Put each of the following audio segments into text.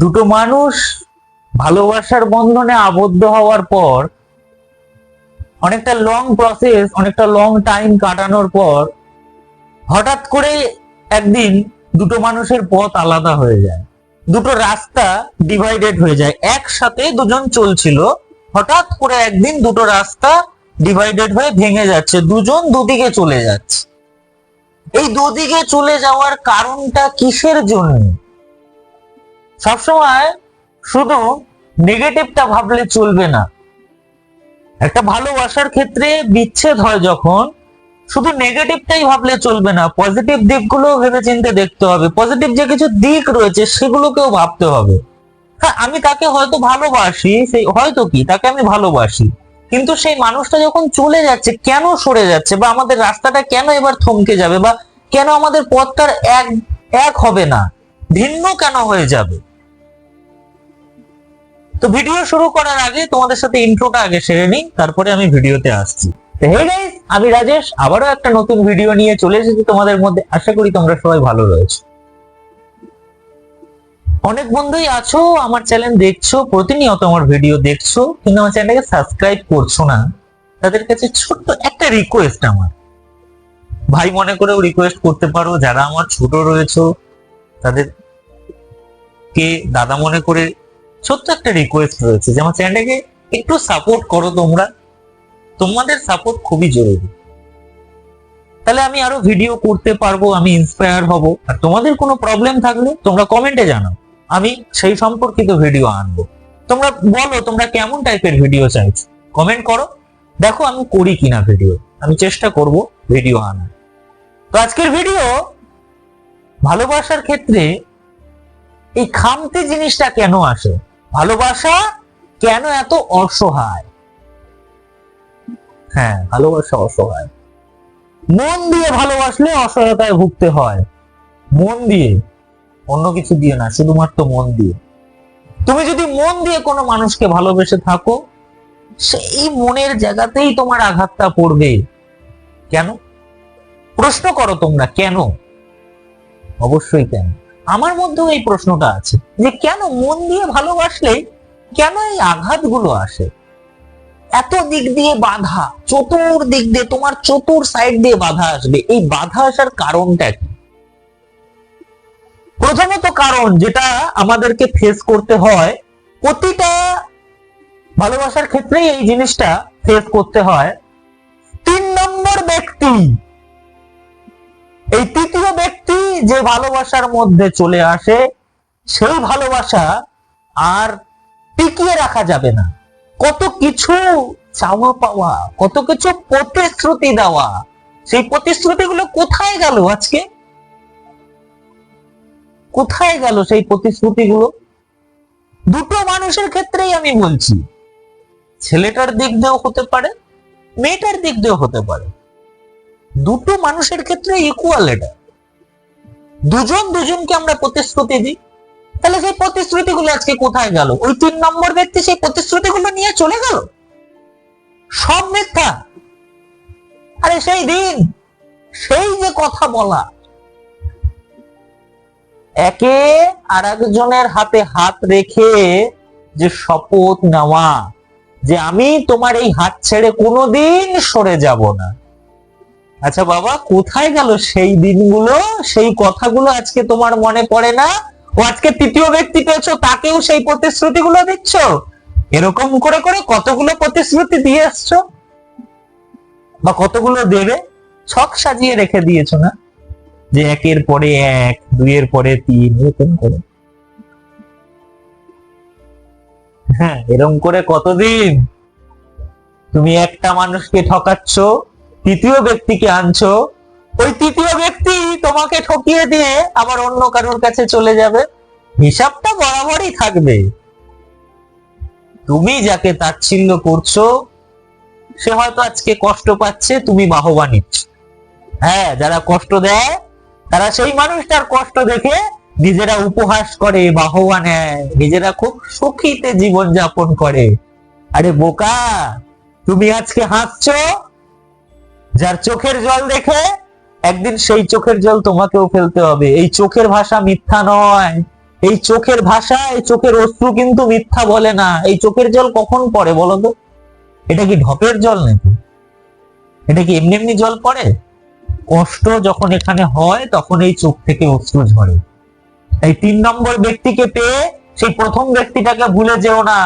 দুটো মানুষ ভালোবাসার বন্ধনে আবদ্ধ হওয়ার পর, অনেকটা লং প্রসেস অনেকটা লং টাইম কাটানোর পর, হঠাৎ করে একদিন দুটো মানুষের পথ আলাদা হয়ে যায়। দুটো রাস্তা ডিভাইডেড হয়ে যায়। একসাথে দুজন চলছিল। হঠাৎ করে একদিন দুটো রাস্তা ডিভাইডেড হয়ে ভেঙে যাচ্ছে। দুজন দুদিকে চলে যাচ্ছে। এই দুদিকে চলে যাওয়ার কারণটা কিসের জন্য? সবসময় শুধু নেগেটিভটা ভাবলে চলবে না। একটা ভালোবাসার ক্ষেত্রে বিচ্ছেদ হয় যখন শুধু নেগেটিভটাই ভাবলে চলবে না পজিটিভ দিকগুলো ভেবে চিন্তে দেখতে হবে। পজিটিভ যে কিছু দিক রয়েছে সেগুলোকেও ভাবতে হবে। হ্যাঁ আমি তাকে হয়তো ভালোবাসি সেই হয়তো কি, তাকে আমি ভালোবাসি। কিন্তু সেই মানুষটা যখন চলে যাচ্ছে, কেন সরে যাচ্ছে বা আমাদের রাস্তাটা কেন এবার থমকে যাবে বা কেন আমাদের পথটার এক এক হবে না, ভিন্ন কেন হয়ে যাবে? তো ভিডিও শুরু করার আগে তোমাদের সাথে ইন্ট্রোটা আগে সেরে নিই, তারপরে আমি ভিডিওতে আসছি। হে আমি রাজেশ, আবারও একটা নতুন ভিডিও নিয়ে চলে এসেছি তোমাদের মধ্যে। আশা করি তোমরা সবাই ভালো রয়েছো। অনেক বন্ধুই আছো, আমার চ্যানেল দেখছ, প্রতিনিয়ত আমার ভিডিও দেখছ, কিন্তু আমার চ্যানেলটাকে সাবস্ক্রাইব করছ না, তাদের কাছে ছোট্ট একটা রিকোয়েস্ট আমার। ভাই, মনে করেও রিকোয়েস্ট করতে পারো, যারা আমার ছোট রয়েছো, তাদের কে দাদা মনে করে ছোট্ট একটা রিকোয়েস্ট রয়েছে যে আমার চ্যানেলটাকে একটু সাপোর্ট করো তোমরা। তোমাদের সাপোর্ট খুবই জরুরি। তাহলে আমি আরও ভিডিও করতে পারব, আমি ইন্সপায়ার হব। আর তোমাদের কোনো প্রবলেম থাকলে তোমরা কমেন্টে জানাও। আমি সেই সম্পর্কিত ভিডিও আনব। তোমরা বলো, তোমরা কেমন টাইপের ভিডিও চাইছো? কমেন্ট করো। দেখো আমি করি কিনা ভিডিও আমি চেষ্টা করব ভিডিও আনার। তো আজকের ভিডিও ভালোবাসার ক্ষেত্রে এই খামতি জিনিসটা কেন আসে? ভালোবাসা কেন এত অসহায়? হ্যাঁ ভালোবাসা অসহায়। মন দিয়ে ভালোবাসলে অসহায়তায় ভুগতে হয়। মন দিয়ে, অন্য কিছু দিয়ে না, শুধুমাত্র মন দিয়ে। তুমি যদি মন দিয়ে কোনো মানুষকে ভালোবেসে থাকো, সেই মনের জায়গাতেই তোমার আঘাতটা পড়বে। কেন? প্রশ্ন করো তোমরা, কেন? অবশ্যই কেন? আমার মধ্যেও এই প্রশ্নটা আছে যে কেন মন দিয়ে ভালোবাসলে কেন এই আঘাতগুলো আসে? এত দিক দিয়ে বাধা চতুর দিক দিয়ে, তোমার চতুর সাইড দিয়ে বাধা আসবে। এই বাধা আসার কারণটা কি? প্রথমত কারণ যেটা আমাদেরকে ফেস করতে হয়, প্রতিটা ভালোবাসার ক্ষেত্রেই এই জিনিসটা ফেস করতে হয়। তিন নম্বর ব্যক্তি, এই তৃতীয় ব্যক্তি যে ভালোবাসার মধ্যে চলে আসে, সেই ভালোবাসা আর টিকিয়ে রাখা যাবে না। কত কিছু চাওয়া পাওয়া, কত কিছু প্রতিশ্রুতি দেওয়া, সেই প্রতিশ্রুতিগুলো কোথায় গেল আজকে? কোথায় গেল সেই প্রতিশ্রুতিগুলো? দুটো মানুষের ক্ষেত্রেই আমি বলছি, ছেলেটার দিক দিয়েও হতে পারে, মেয়েটার দিক দিয়েও হতে পারে। দুটো মানুষের ক্ষেত্রে ইকুয়াল এটা। দুজন দুজনকে আমরা প্রতিশ্রুতি দিই। তাহলে সেই প্রতিশ্রুতিগুলো আজকে কোথায় গেল? ওই তিন নম্বর ব্যক্তি সেই প্রতিশ্রুতিগুলো নিয়ে চলে গেল? সব মিথ্যা। আরে সেই দিন, সেই যে কথা বলা। একে আর একজনের হাতে হাত রেখে যে শপথ নেওয়া, যে আমি তোমার এই হাত ছেড়ে কোনোদিন সরে যাব না। আচ্ছা বাবা, কোথায় গেল সেই দিনগুলো? সেই কথাগুলো আজকে তোমার মনে পড়ে না? ও আজকে তৃতীয় ব্যক্তি পেয়েছ, তাকেও সেই প্রতিশ্রুতিগুলো দিচ্ছ? এরকম করে করে কতগুলো প্রতিশ্রুতি দিয়ে আসছো? বা কতগুলো দেবে? ছক সাজিয়ে রেখে দিয়েছ না? যে একের পরে এক, দুইয়ের পরে তিন, এরকম করে। হ্যাঁ এরকম করে কতদিন? তুমি একটা মানুষকে ঠকাচ্ছ তৃতীয় ব্যক্তিকে আনছো, ওই তৃতীয় ব্যক্তি তোমাকে ঠকিয়ে দিয়ে আবার অন্য কারোর কাছে চলে যাবে। হিসাবটা বরাবরই থাকবে। তুমি যাকে তাচ্ছিল্য করছ, সে হয়তো আজকে কষ্ট পাচ্ছে, তুমি বাহবা নিচ্ছ। হ্যাঁ যারা কষ্ট দেয়, তারা সেই মানুষটার কষ্ট দেখে নিজেরা উপহাস করে, বাহবা নেয়। নিজেরা খুব সুখীতে জীবন যাপন করে। আরে বোকা, তুমি আজকে হাসছো যার চোখের জল দেখে একদিন সেই চোখের জল তোমাকেও ফেলতে হবে। এই চোখের ভাষা মিথ্যা নয়। এই চোখের ভাষা, এই চোখের অশ্রু কিন্তু মিথ্যা বলে না। এই চোখের জল কখন পড়ে বলো তো? এটা কি ঢপের জল নাকি? এটা কি এমনি এমনি জল পড়ে? কষ্ট যখন এখানে হয়, তখন এই চোখ থেকে অশ্রু ঝরে। এই তিন নম্বর ব্যক্তিকে পেয়ে সেই প্রথম ব্যক্তিটাকে ভুলে যেও না।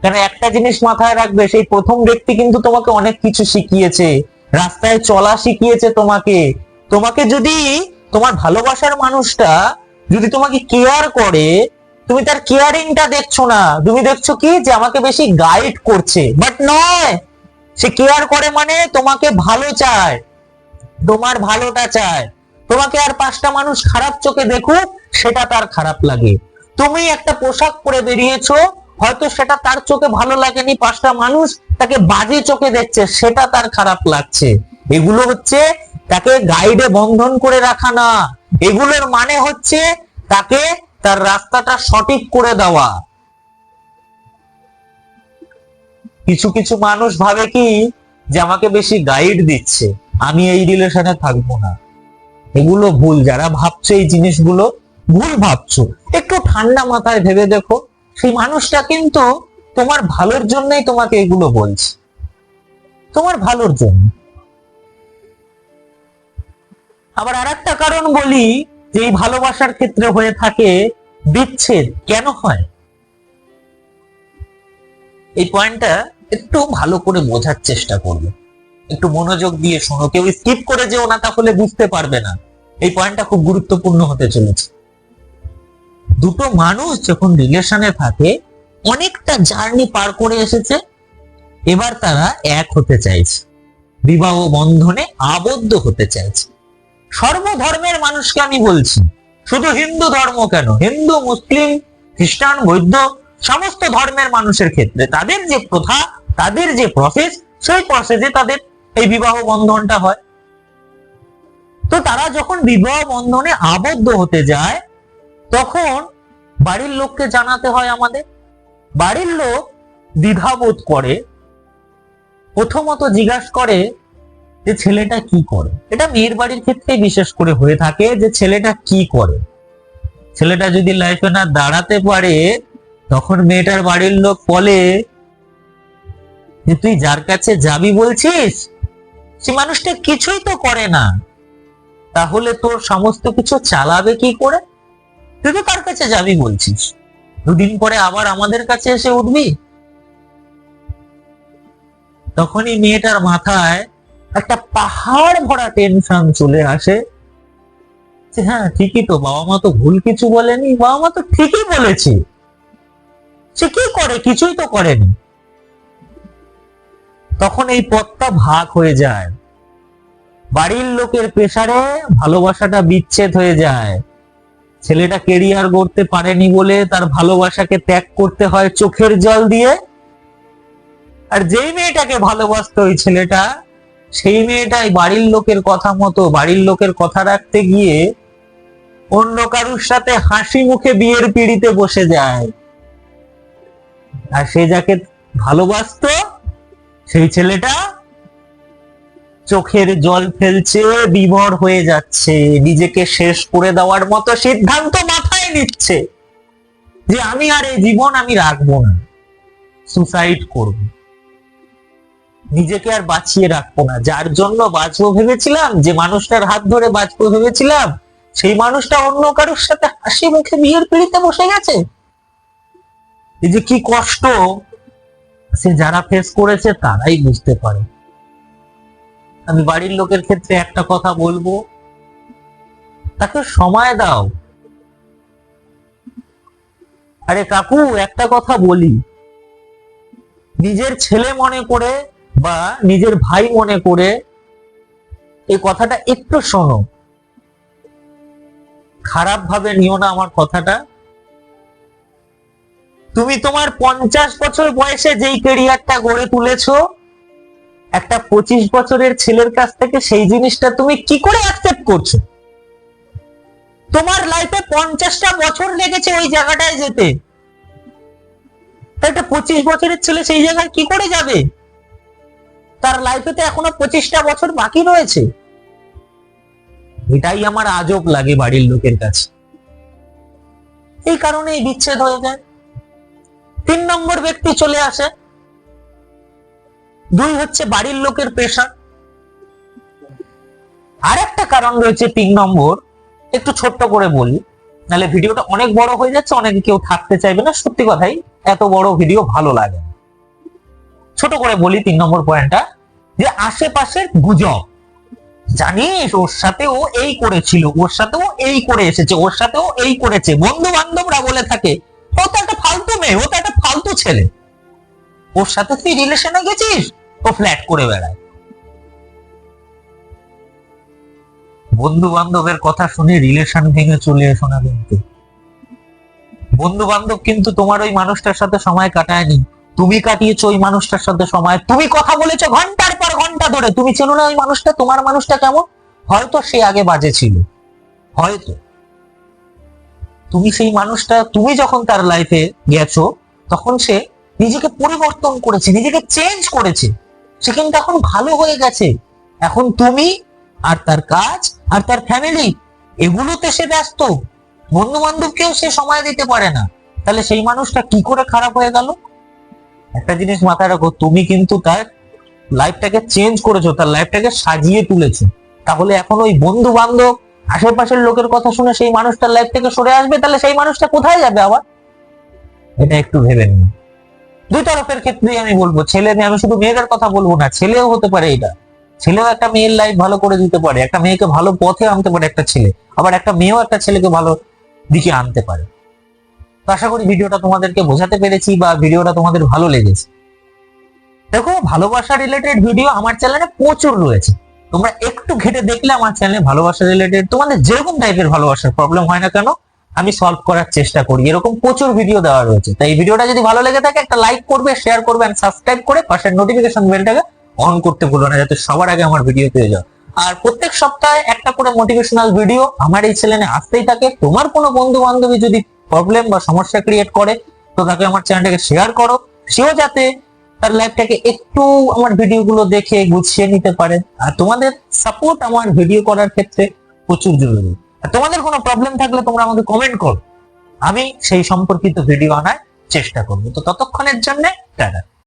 কেন একটা জিনিস মাথায় রাখবে, সেই প্রথম ব্যক্তি কিন্তু তোমাকে অনেক কিছু শিখিয়েছে। রাস্তায় চলা শিখিয়েছে তোমাকে। তোমাকে যদি তোমার ভালোবাসার মানুষটা যদি তোমাকে কেয়ার করে, তুমি তার কেয়ারিংটা দেখছ না, তুমি দেখছ কি যে আমাকে বেশি গাইড করছে। বাট নয়, সে কেয়ার করে মানে তোমাকে ভালো চায়, তোমার ভালোটা চায়। তোমাকে আর পাঁচটা মানুষ খারাপ চোখে দেখুক, সেটা তার খারাপ লাগে। তুমি একটা পোশাক পরে বেরিয়েছো হয়তো সেটা তার চোখে ভালো লাগেনি, পাঁচটা মানুষ তাকে বাজে চোখে দেখছে, সেটা তার খারাপ লাগছে। এগুলো হচ্ছে তাকে গাইডে বন্ধন করে রাখা না। এগুলোর মানে হচ্ছে তাকে তার রাস্তাটা সঠিক করে দেওয়া। কিছু কিছু মানুষ ভাবে কি যে আমাকে বেশি গাইড দিচ্ছে, আমি এই রিলেশনে থাকব না। এগুলো ভুল, যারা ভাবছ এই জিনিসগুলো ভুল ভাবছ, একটু ঠান্ডা মাথায় ভেবে দেখো। সেই মানুষটা কিন্তু তোমার ভালোর জন্যই তোমাকে এগুলো বলছে। তোমার ভালোর জন্য। আবার আর একটা কারণ বলি যে এই ভালোবাসার ক্ষেত্রে হয়ে থাকে বিচ্ছেদ। কেন হয়? এই পয়েন্টটা একটু ভালো করে বোঝার চেষ্টা করবে। একটু মনোযোগ দিয়ে শোনো। কেউ স্কিপ করে যেও না, তাহলে বুঝতে পারবে না। এই পয়েন্টটা খুব গুরুত্বপূর্ণ হতে চলেছে। দুটো মানুষ যখন রিলেশনে থাকে, অনেকটা জার্নি পার করে এসেছে। এবার তারা এক হতে চাইছে। বিবাহ বন্ধনে আবদ্ধ হতে চাইছে। সর্বধর্মের মানুষকে আমি বলছি, শুধু হিন্দু ধর্ম কেন? হিন্দু, মুসলিম, খ্রিস্টান, বৌদ্ধ, সমস্ত ধর্মের মানুষের ক্ষেত্রে তাদের যে প্রথা, তাদের যে প্রসেস সেই প্রসেসে তাদের এই বিবাহ বন্ধনটা হয়। তো তারা যখন বিবাহ বন্ধনে আবদ্ধ হতে যায় তখন বাড়ির লোককে জানাতে হয় আমাদের। বাড়ির লোক দ্বিধাবোধ করে, প্রথমত জিজ্ঞাসা করে যে ছেলেটা কি করে? এটা মেয়ের বাড়ির ক্ষেত্রে বিশেষ করে হয়ে থাকে যে ছেলেটা কি করে। ছেলেটা যদি লাইফে না দাঁড়াতে পারে, তখন মেয়েটার বাড়ির লোক বলে যে তুই যার কাছে যাবি বলছিস? সে মানুষটা কিছুই তো করে না। তাহলে তোর সমস্ত কিছু চালাবে কি করে? তুই তো তার কাছে যাবি বলছিস? দুদিন পরে আবার আমাদের কাছে এসে উঠবি? তখনই মেয়েটার মাথায় একটা পাহাড় ভরা টেনশন চলে আসে। যে হ্যাঁ ঠিকই তো, বাবা মা তো ভুল কিছু বলেনি, বাবা মা তো ঠিকই বলেছে। সে কি করে? কিছুই তো করেনি। তখন এই পথটা ভাগ হয়ে যায়। বাড়ির লোকের পেশারে ভালোবাসাটা বিচ্ছেদ হয়ে যায়। ছেলেটা কেরিয়ার করতে পারেনি বলে তার ভালোবাসাকে ত্যাগ করতে হয় চোখের জল দিয়ে। আর যেই মেয়েটাকে ভালোবাসতো ওই ছেলেটা, সেই মেয়েটাই বাড়ির লোকের কথা মতো, বাড়ির লোকের কথা রাখতে গিয়ে অন্য কারুর সাথে হাসি মুখে বিয়ের পিড়িতে বসে যায়। আর সে যাকে ভালোবাসতো, সেই ছেলেটা চোখের জল ফেলছে, বিভর হয়ে যাচ্ছে। নিজেকে শেষ করে দেওয়ার মতো সিদ্ধান্ত মাথায় নিচ্ছে যে আমি আর এই জীবন আমি রাখব না সুসাইড করব। নিজেকে আর বাঁচিয়ে রাখব না। যার জন্য বাঁচবো ভেবেছিলাম, যে মানুষটার হাত ধরে বাঁচবো ভেবেছিলাম, সেই মানুষটা অন্য কারোর সাথে হাসি মুখে বিয়ের পিড়িতে বসে গেছে। এই যে কি কষ্ট সে যারা ফেস করেছে, তারাই বুঝতে পারে। আমি বাড়ির লোকের ক্ষেত্রে একটা কথা বলব। তাকে সময় দাও। আরে কাকু, একটা কথা বলি। নিজের ছেলে মনে করে বা নিজের ভাই মনে করে এই কথাটা একটু শোনো। খারাপ ভাবে নিও না আমার কথাটা। তুমি তোমার পঞ্চাশ বছর বয়সে যেই কেরিয়ারটা গড়ে তুলেছো একটা পঁচিশ বছরের ছেলের কাছ থেকে সেই জিনিসটা তুমি কি করে অ্যাকসেপ্ট করছ? তোমার লাইফে পঞ্চাশটা বছর লেগেছে ওই জায়গাটায় যেতে। একটা পঁচিশ বছরের ছেলে সেই জায়গায় কি করে যাবে? তার লাইফে তো এখনও পঁচিশটা বছর বাকি রয়েছে। এটাই আমার আজব লাগে বাড়ির লোকের কাছে। এই কারণে বিচ্ছেদ হয়ে যায়। তিন নম্বর ব্যক্তি চলে আসে। দুই হচ্ছে বাড়ির লোকের প্রেশার আর একটা কারণ রয়েছে তিন নম্বর, একটু ছোট্ট করে বলি, নাহলে ভিডিওটা অনেক বড় হয়ে যাচ্ছে, অনেকে কেউ থাকতে চাইবে না, সত্যি কথাই এত বড় ভিডিও ভালো লাগে ছোট করে বলি তিন নম্বর পয়েন্টটা, যে আশেপাশের গুজব, জানিস, ওর সাথে ও এই করেছিল, ওর সাথেও এই করে এসেছে, ওর সাথেও এই করেছে। বন্ধু বান্ধবরা বলে থাকে, ও তো একটা ফালতু মেয়ে, ও তো একটা ফালতু ছেলে। ওর সাথে তুই রিলেশনে গেছিস? ও ফ্ল্যাট করে বেড়ায়। বন্ধু বান্ধবের কথা শুনে রিলেশন ভেঙে চলে এসো না কিন্তু। বন্ধু বান্ধব কিন্তু তোমার ওই মানুষটার সাথে সময় কাটায়নি। তুমি কাটিয়েছো ওই মানুষটার সাথে সময়। তুমি কথা বলেছ ঘণ্টার পর ঘণ্টা ধরে। তুমি চেনো না ওই মানুষটা? তোমার মানুষটা কেমন? হয়তো সে আগে বাজে ছিল। হয়তো। তুমি সেই মানুষটা, তুমি যখন তার লাইফে গেছো, তখন সে নিজেকে পরিবর্তন করেছে, নিজেকে চেঞ্জ করেছে। সে কিন্তু এখন ভালো হয়ে গেছে। এখন তুমি আর তার কাজ আর তার ফ্যামিলি এগুলোতে সে ব্যস্ত। বন্ধু বান্ধবকেও সে সময় দিতে পারে না। তাহলে সেই মানুষটা কি করে খারাপ হয়ে গেল? একটা জিনিস মাথায় রাখো, তুমি কিন্তু তার লাইফটাকে চেঞ্জ করেছ, তার লাইফটাকে সাজিয়ে তুলেছো। তাহলে এখন ওই বন্ধু বান্ধব আশেপাশের লোকের কথা শুনে সেই মানুষটার লাইফ থেকে সরে আসবে, তাহলে সেই মানুষটা কোথায় যাবে আবার? এটা একটু ভেবে নিন দুই তরফের ক্ষেত্রেই আমি বলব, ছেলে মেয়ে আমি শুধু মেয়েদের কথা বলব না, ছেলেও হতে পারে এটা। ছেলেও একটা মেয়ের লাইফ ভালো করে দিতে পারে, একটা মেয়েকে ভালো পথে আনতে পারে একটা ছেলে, আবার একটা মেয়েও একটা ছেলেকে ভালো দিকে আনতে পারে। আশা করি ভিডিওটা তোমাদেরকে বোঝাতে পেরেছি বা ভিডিওটা তোমাদের ভালো লেগেছে। দেখো, ভালোবাসা রিলেটেড ভিডিও আমার চ্যানেলে প্রচুর রয়েছে। তোমরা একটু ঘেটে দেখলে আমার চ্যানেলে ভালোবাসা রিলেটেড তোমাদের যেরকম টাইপের ভালোবাসার প্রবলেম হয় না কেন আমি সলভ করার চেষ্টা করি। এরকম প্রচুর ভিডিও দেওয়া রয়েছে। তাই ভিডিওটা যদি ভালো লেগে থাকে, একটা লাইক করবে শেয়ার করবে এন্ড সাবস্ক্রাইব করে পাশের নোটিফিকেশন বেলটাকে অন করতে ভুলো না, যাতে সবার আগে আমার ভিডিও পেয়ে যাও। আর প্রত্যেক সপ্তাহে একটা করে মোটিভেশনাল ভিডিও আমার এই চ্যানেলে আসতেই থাকে। তোমার কোনো বন্ধু বান্ধবী যদি প্রবলেম বা সমস্যা ক্রিয়েট করে, তো তাকে আমার চ্যানেলটাকে শেয়ার করো। সেও যাতে তার লাইফটাকে একটু আমার ভিডিওগুলো দেখে গুছিয়ে নিতে পারে। আর তোমাদের সাপোর্ট আমার ভিডিও করার ক্ষেত্রে প্রচুর জরুরি। তোমাদের কোনো প্রবলেম থাকলে তোমরা আমাকে কমেন্ট করো। আমি সেই সম্পর্কিত ভিডিও আনার চেষ্টা করব। তো ততক্ষণের জন্য টাটা।